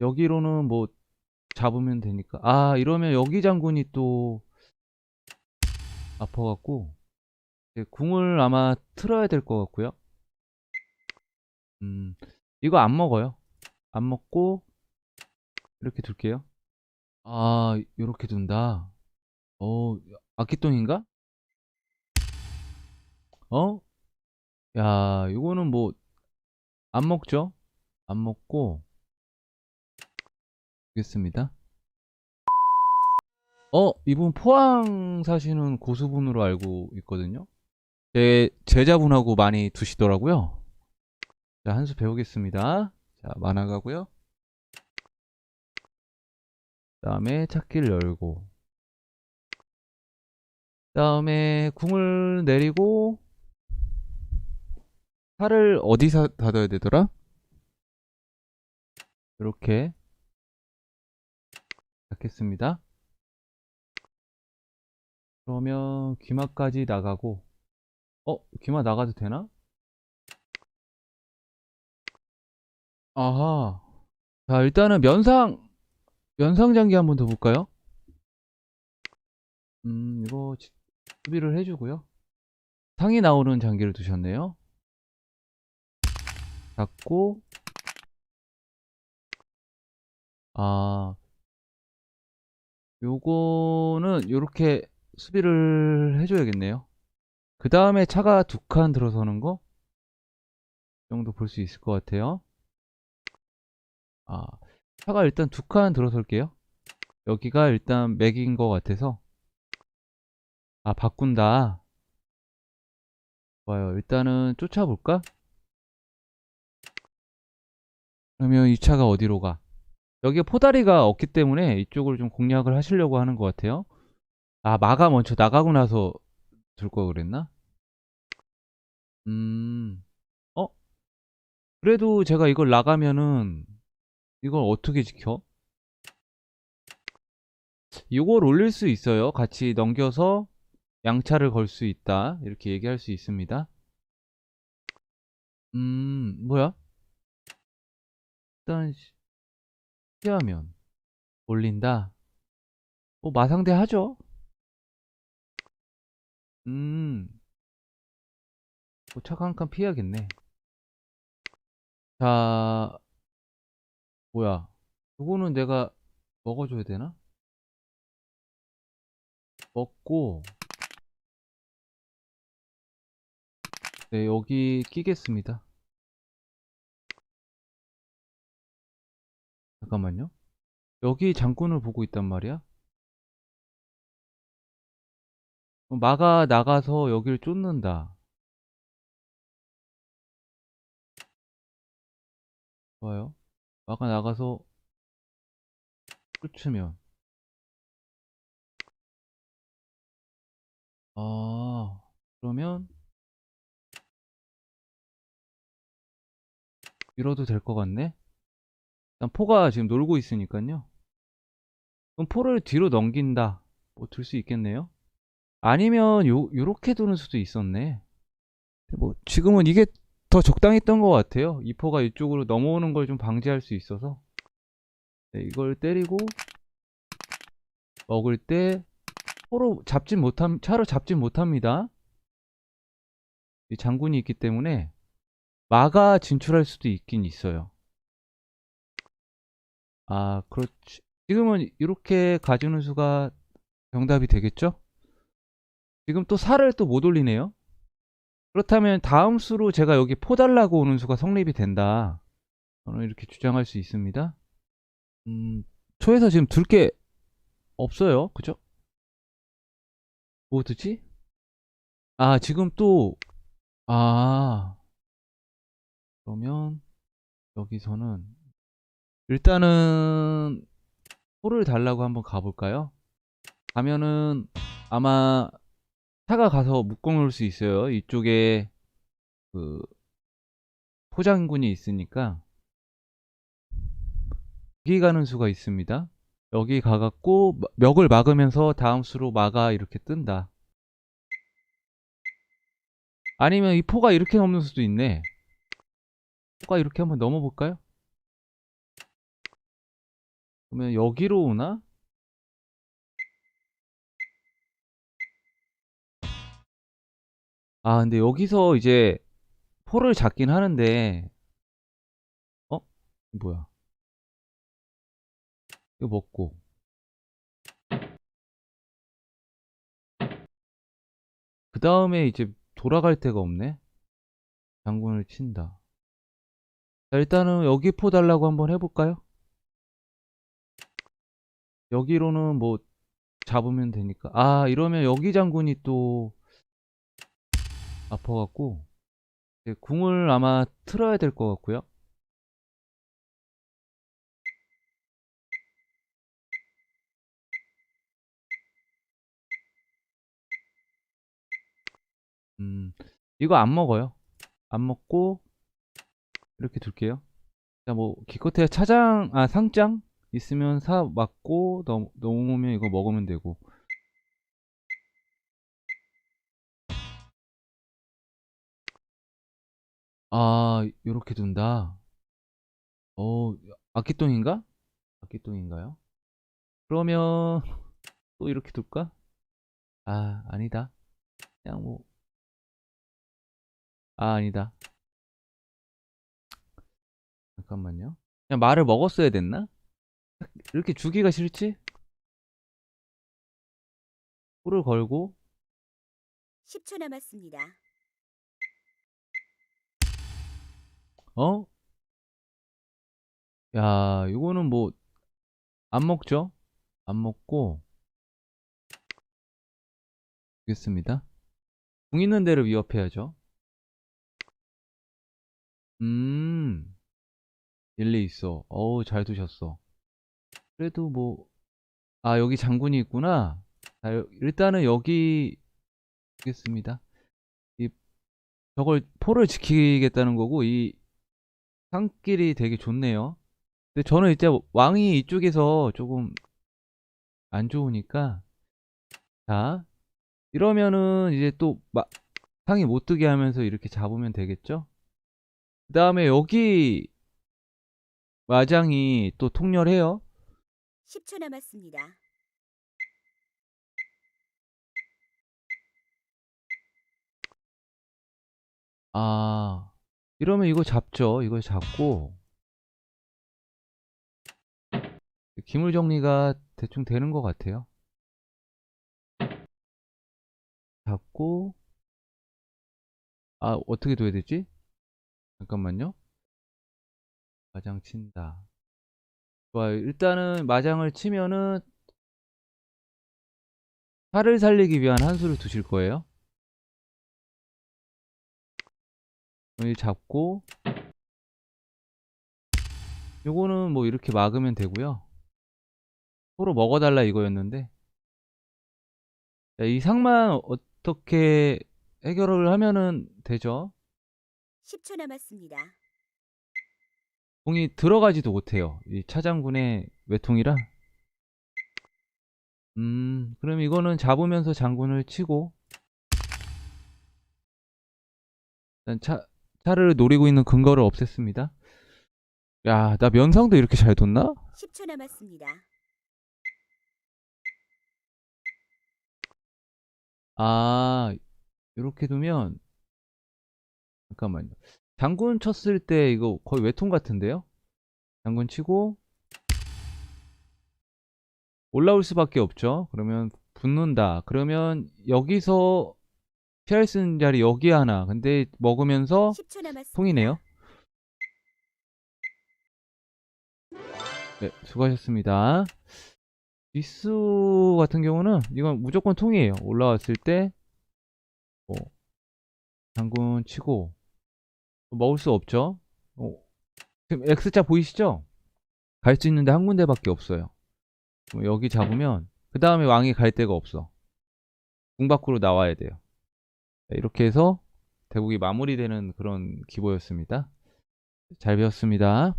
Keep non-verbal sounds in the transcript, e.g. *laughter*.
여기로는 뭐 잡으면 되니까. 아, 이러면 여기 장군이 또 아파갖고 궁을 아마 틀어야 될 것 같고요. 음, 이거 안 먹어요. 안 먹고 이렇게 둘게요. 아, 이렇게 둔다. 어, 아키똥인가? 어? 야, 이거는 뭐 안 먹죠? 안 먹고 알겠습니다. 어, 이분 포항 사시는 고수분으로 알고 있거든요. 제 제자분하고 많이 두시더라고요. 자, 한 수 배우겠습니다. 자, 만화 가고요. 다음에 찾기를 열고 다음에 궁을 내리고 팔을 어디서 닫아야 되더라? 이렇게 닫겠습니다. 그러면 귀마까지 나가고 어? 귀마 나가도 되나? 아하 자 일단은 면상 면상 장기 한 번 더 볼까요? 음 이거 지- 수비를 해주고요 상이 나오는 장기를 두셨네요 닫고 아 요거는 요렇게 수비를 해줘야겠네요. 그 다음에 차가 두 칸 들어서는 거? 정도 볼 수 있을 것 같아요. 아 차가 일단 두 칸 들어설게요. 여기가 일단 맥인 것 같아서. 아 바꾼다. 좋아요. 일단은 쫓아볼까? 그러면 이 차가 어디로 가? 여기에 포다리가 없기 때문에 이쪽을 좀 공략을 하시려고 하는 것 같아요. 아, 마가 먼저 나가고 나서 둘 거 그랬나? 음, 어? 그래도 제가 이걸 나가면은 이걸 어떻게 지켜? 이걸 올릴 수 있어요. 같이 넘겨서 양차를 걸 수 있다. 이렇게 얘기할 수 있습니다. 음, 뭐야? 일단 시- 피하면 올린다. 뭐 마상대 하죠. 음, 뭐 차가 한칸 피해야겠네. 자, 뭐야? 이거는 내가 먹어줘야 되나? 먹고, 네, 여기 끼겠습니다. 잠깐만요. 여기 장군을 보고 있단 말이야? 그럼 마가 나가서 여기를 쫓는다. 좋아요. 마가 나가서 쫓으면. 아, 그러면 밀어도 될 것 같네? 일단 포가 지금 놀고 있으니까요. 그럼 포를 뒤로 넘긴다. 뭐 들 수 있겠네요. 아니면 요 요렇게 두는 수도 있었네. 뭐 지금은 이게 더 적당했던 것 같아요. 이 포가 이쪽으로 넘어오는 걸 좀 방지할 수 있어서 네, 이걸 때리고 먹을 때 포로 잡진 못함 차로 잡진 못합니다. 이 장군이 있기 때문에 마가 진출할 수도 있긴 있어요. 아, 그렇지. 지금은 이렇게 가주는 수가 정답이 되겠죠? 지금 또 살을 또못 올리네요. 그렇다면 다음 수로 제가 여기 포 달라고 오는 수가 성립이 된다. 저는 이렇게 주장할 수 있습니다. 음, 초에서 지금 둘 게 없어요. 그죠? 뭐 두지? 아, 지금 또, 아, 그러면 여기서는 일단은 포를 달라고 한번 가볼까요? 가면은 아마 차가 가서 묶어 놓을 수 있어요. 이쪽에 그 포장군이 있으니까 여기 가는 수가 있습니다. 여기 가갖고 마- 멱을 막으면서 다음 수로 막아 이렇게 뜬다. 아니면 이 포가 이렇게 넘는 수도 있네. 포가 이렇게 한번 넘어볼까요? 그러면 여기로 오나? 아, 근데 여기서 이제 포를 잡긴 하는데, 어? 뭐야? 이거 먹고. 그 다음에 이제 돌아갈 데가 없네? 장군을 친다. 자, 일단은 여기 포 달라고 한번 해볼까요? 여기로는 뭐 잡으면 되니까. 아, 이러면 여기 장군이 또 아파갖고 궁을 아마 틀어야 될 것 같고요. 음, 이거 안 먹어요. 안 먹고 이렇게 둘게요. 자, 뭐 기껏해야 차장, 아 상장 있으면 사 맞고 넘, 넘으면 이거 먹으면 되고. 아, 요렇게 둔다. 어, 아끼똥인가? 아끼똥인가요? 그러면 *laughs* 또 이렇게 둘까? 아, 아니다. 그냥 뭐 아, 아니다. 잠깐만요. 그냥 말을 먹었어야 됐나? 이렇게 주기가 싫지? 포를 걸고 10초 남았습니다. 어? 야, 이거는 뭐 안 먹죠? 안 먹고 알겠습니다. 궁 있는 데를 위협해야죠. 음, 일리 있어. 어우, 잘 두셨어. 그래도 뭐, 아, 여기 장군이 있구나. 자, 여- 일단은 여기, 있겠습니다. 이, 저걸, 포를 지키겠다는 거고, 이, 산길이 되게 좋네요. 근데 저는 이제 왕이 이쪽에서 조금 안 좋으니까, 자, 이러면은 이제 또, 마, 상이 못 뜨게 하면서 이렇게 잡으면 되겠죠? 그 다음에 여기, 마장이 또 통렬해요. 10초 남았습니다. 아, 이러면 이거 잡죠. 이거 잡고, 기물 정리가 대충 되는 것 같아요. 잡고, 아, 어떻게 둬야 되지? 잠깐만요. 마장 친다. 좋아요. 일단은 마장을 치면은, 살을 살리기 위한 한 수를 두실 거예요. 여기 잡고, 요거는 뭐 이렇게 막으면 되고요. 서로 먹어달라 이거였는데 자, 이 상만 어떻게 해결을 하면은 되죠? 10초 남았습니다. 공이 들어가지도 못해요. 이 차장군의 외통이라. 음, 그럼 이거는 잡으면서 장군을 치고 일단 차, 차를 노리고 있는 근거를 없앴습니다. 야, 나 면상도 이렇게 잘 뒀나? 10초 남았습니다. 아, 이렇게 두면 잠깐만요. 장군 쳤을 때 이거 거의 외통 같은데요? 장군 치고 올라올 수밖에 없죠. 그러면 붙는다. 그러면 여기서 피할 수 있는 자리 여기 하나. 근데 먹으면서 10초 남았습니다. 통이네요. 네, 수고하셨습니다. 비수 같은 경우는 이건 무조건 통이에요. 올라왔을 때 어, 장군 치고 먹을 수 없죠. 어, 지금 X자 보이시죠? 갈 수 있는데 한 군데밖에 없어요. 여기 잡으면 그 다음에 왕이 갈 데가 없어. 궁 밖으로 나와야 돼요. 자, 이렇게 해서 대국이 마무리되는 그런 기보였습니다. 잘 배웠습니다.